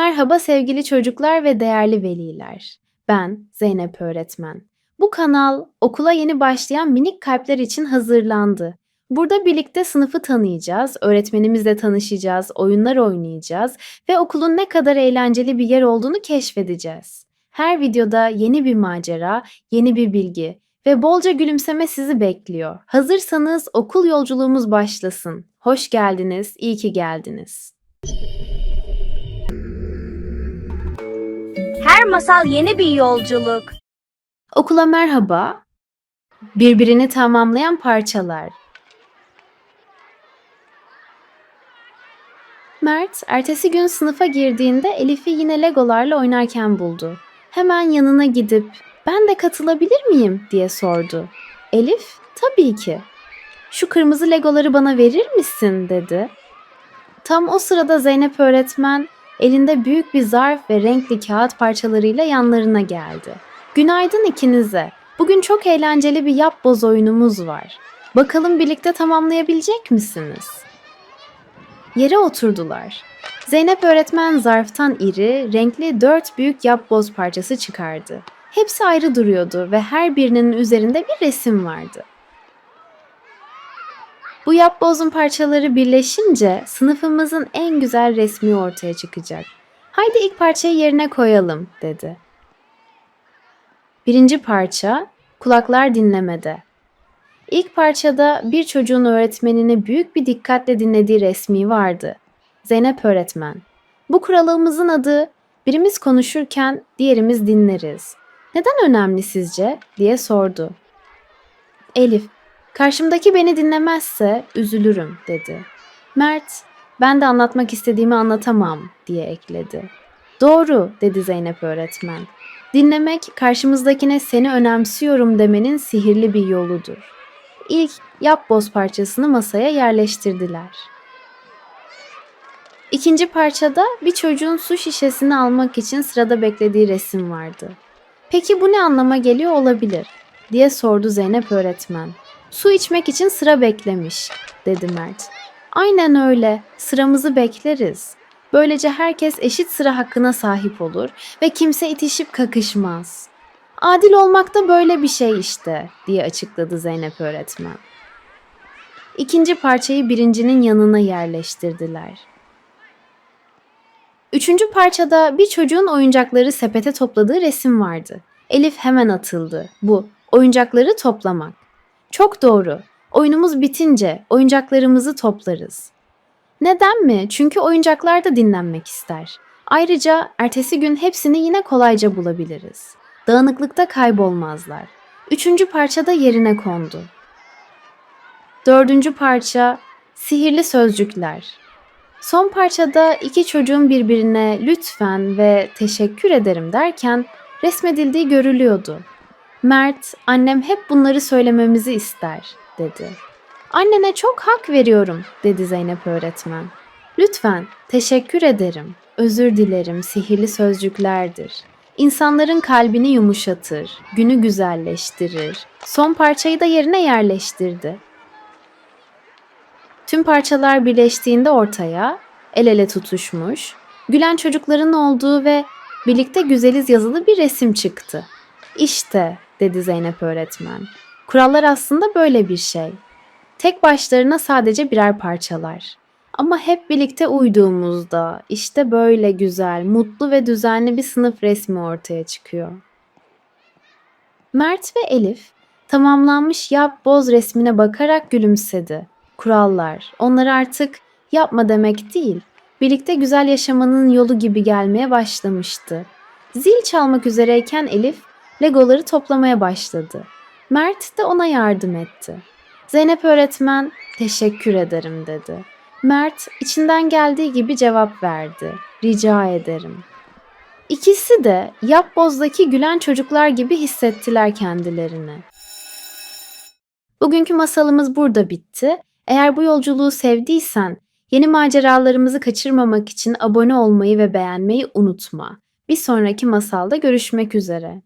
Merhaba sevgili çocuklar ve değerli veliler. Ben Zeynep öğretmen. Bu kanal okula yeni başlayan minik kalpler için hazırlandı. Burada birlikte sınıfı tanıyacağız, öğretmenimizle tanışacağız, oyunlar oynayacağız ve okulun ne kadar eğlenceli bir yer olduğunu keşfedeceğiz. Her videoda yeni bir macera, yeni bir bilgi ve bolca gülümseme sizi bekliyor. Hazırsanız okul yolculuğumuz başlasın. Hoş geldiniz, iyi ki geldiniz. Her masal yeni bir yolculuk. Okula merhaba. Birbirini tamamlayan parçalar. Mert, ertesi gün sınıfa girdiğinde Elif'i yine Legolarla oynarken buldu. Hemen yanına gidip "Ben de katılabilir miyim?" diye sordu. Elif, "Tabii ki." "Şu kırmızı Legoları bana verir misin?" dedi. Tam o sırada Zeynep öğretmen elinde büyük bir zarf ve renkli kağıt parçalarıyla yanlarına geldi. Günaydın ikinize. Bugün çok eğlenceli bir yap boz oyunumuz var. Bakalım birlikte tamamlayabilecek misiniz? Yere oturdular. Zeynep öğretmen zarftan iri, renkli dört büyük yap boz parçası çıkardı. Hepsi ayrı duruyordu ve her birinin üzerinde bir resim vardı. Bu yapbozun parçaları birleşince sınıfımızın en güzel resmi ortaya çıkacak. Haydi ilk parçayı yerine koyalım, dedi. Birinci parça, kulaklar dinlemede. İlk parçada bir çocuğun öğretmenini büyük bir dikkatle dinlediği resmi vardı. Zeynep öğretmen. Bu kuralımızın adı birimiz konuşurken diğerimiz dinleriz. Neden önemli sizce? diye sordu. Elif, karşımdaki beni dinlemezse üzülürüm dedi. Mert, ben de anlatmak istediğimi anlatamam diye ekledi. Doğru dedi Zeynep öğretmen. Dinlemek karşımızdakine seni önemsiyorum demenin sihirli bir yoludur. İlk yap boz parçasını masaya yerleştirdiler. İkinci parçada bir çocuğun su şişesini almak için sırada beklediği resim vardı. Peki bu ne anlama geliyor olabilir? diye sordu Zeynep öğretmen. Su içmek için sıra beklemiş, dedi Mert. Aynen öyle, sıramızı bekleriz. Böylece herkes eşit sıra hakkına sahip olur ve kimse itişip kakışmaz. Adil olmak da böyle bir şey işte, diye açıkladı Zeynep öğretmen. İkinci parçayı birincinin yanına yerleştirdiler. Üçüncü parçada bir çocuğun oyuncakları sepete topladığı resim vardı. Elif hemen atıldı. Bu, oyuncakları toplamak. Çok doğru. Oyunumuz bitince oyuncaklarımızı toplarız. Neden mi? Çünkü oyuncaklar da dinlenmek ister. Ayrıca ertesi gün hepsini yine kolayca bulabiliriz. Dağınıklıkta kaybolmazlar. Üçüncü parça da yerine kondu. Dördüncü parça sihirli sözcükler. Son parçada iki çocuğun birbirine lütfen ve teşekkür ederim derken resmedildiği görülüyordu. Mert, annem hep bunları söylememizi ister, dedi. Annene çok hak veriyorum, dedi Zeynep öğretmen. Lütfen, teşekkür ederim, özür dilerim sihirli sözcüklerdir. İnsanların kalbini yumuşatır, günü güzelleştirir. Son parçayı da yerine yerleştirdi. Tüm parçalar birleştiğinde ortaya el ele tutuşmuş, gülen çocukların olduğu ve birlikte güzeliz yazılı bir resim çıktı. İşte dedi Zeynep öğretmen. Kurallar aslında böyle bir şey. Tek başlarına sadece birer parçalar. Ama hep birlikte uyduğumuzda işte böyle güzel, mutlu ve düzenli bir sınıf resmi ortaya çıkıyor. Mert ve Elif tamamlanmış yap boz resmine bakarak gülümsedi. Kurallar, onları artık yapma demek değil, birlikte güzel yaşamanın yolu gibi gelmeye başlamıştı. Zil çalmak üzereyken Elif legoları toplamaya başladı. Mert de ona yardım etti. Zeynep öğretmen teşekkür ederim dedi. Mert içinden geldiği gibi cevap verdi. Rica ederim. İkisi de yapbozdaki gülen çocuklar gibi hissettiler kendilerini. Bugünkü masalımız burada bitti. Eğer bu yolculuğu sevdiysen, yeni maceralarımızı kaçırmamak için abone olmayı ve beğenmeyi unutma. Bir sonraki masalda görüşmek üzere.